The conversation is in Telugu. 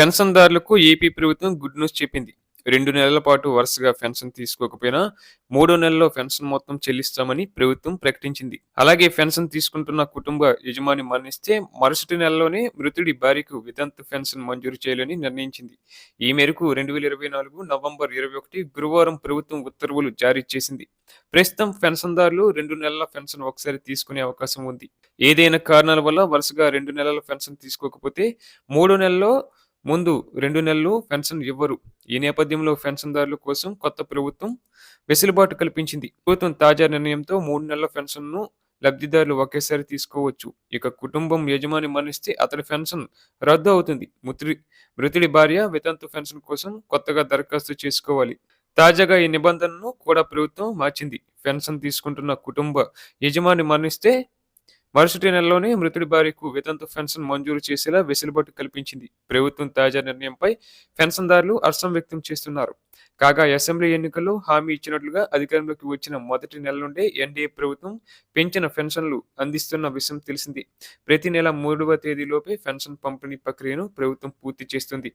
పెన్షన్దారులకు ఏపీ ప్రభుత్వం గుడ్ న్యూస్ చెప్పింది. రెండు నెలల పాటు వరుసగా పెన్షన్ తీసుకోకపోయినా మూడో నెలలో పెన్షన్ మొత్తం చెల్లిస్తామని ప్రభుత్వం ప్రకటించింది. అలాగే పెన్షన్ తీసుకుంటున్న కుటుంబ యజమాని మరణిస్తే మరుసటి నెలలోనే మృతుడి భార్యకు వితంతు పెన్షన్ మంజూరు చేయాలని నిర్ణయించింది. ఈ మేరకు రెండు వేల ఇరవై నాలుగు నవంబర్ ఇరవై ఒకటి గురువారం ప్రభుత్వం ఉత్తర్వులు జారీ చేసింది. ప్రస్తుతం పెన్షన్దారులు రెండు నెలల పెన్షన్ ఒకసారి తీసుకునే అవకాశం ఉంది. ఏదైనా కారణాల వల్ల వరుసగా రెండు నెలల పెన్షన్ తీసుకోకపోతే మూడో నెలలో ముందు రెండు నెలలు పెన్షన్ ఇవ్వరు. ఈ నేపథ్యంలో పెన్షన్దారుల కోసం కొత్త ప్రభుత్వం వెసులుబాటు కల్పించింది. ప్రభుత్వం తాజా నిర్ణయంతో మూడు నెలల పెన్షన్ను లబ్ధిదారులు ఒకేసారి తీసుకోవచ్చు. ఇక కుటుంబం యజమాని మరణిస్తే అతడి పెన్షన్ రద్దు అవుతుంది. మృతుడి మృతుడి భార్య వితంతు పెన్షన్ కోసం కొత్తగా దరఖాస్తు చేసుకోవాలి. తాజాగా ఈ నిబంధనను కూడా ప్రభుత్వం మార్చింది. పెన్షన్ తీసుకుంటున్న కుటుంబ యజమాని మరణిస్తే మరుసటి నెలలోనే మృతుడి భార్యకు వితంతు పెన్షన్ మంజూరు చేసేలా వెసులుబాటు కల్పించింది. ప్రభుత్వం తాజా నిర్ణయంపై పెన్షన్దారులు హర్షం వ్యక్తం చేస్తున్నారు. కాగా అసెంబ్లీ ఎన్నికల్లో హామీ ఇచ్చినట్లుగా అధికారంలోకి వచ్చిన మొదటి నెల నుండే ఎన్డీఏ ప్రభుత్వం పెంచిన పెన్షన్లు అందిస్తున్న విషయం తెలిసింది. ప్రతి నెల మూడవ తేదీలోపే పెన్షన్ పంపిణీ ప్రక్రియను ప్రభుత్వం పూర్తి చేస్తుంది.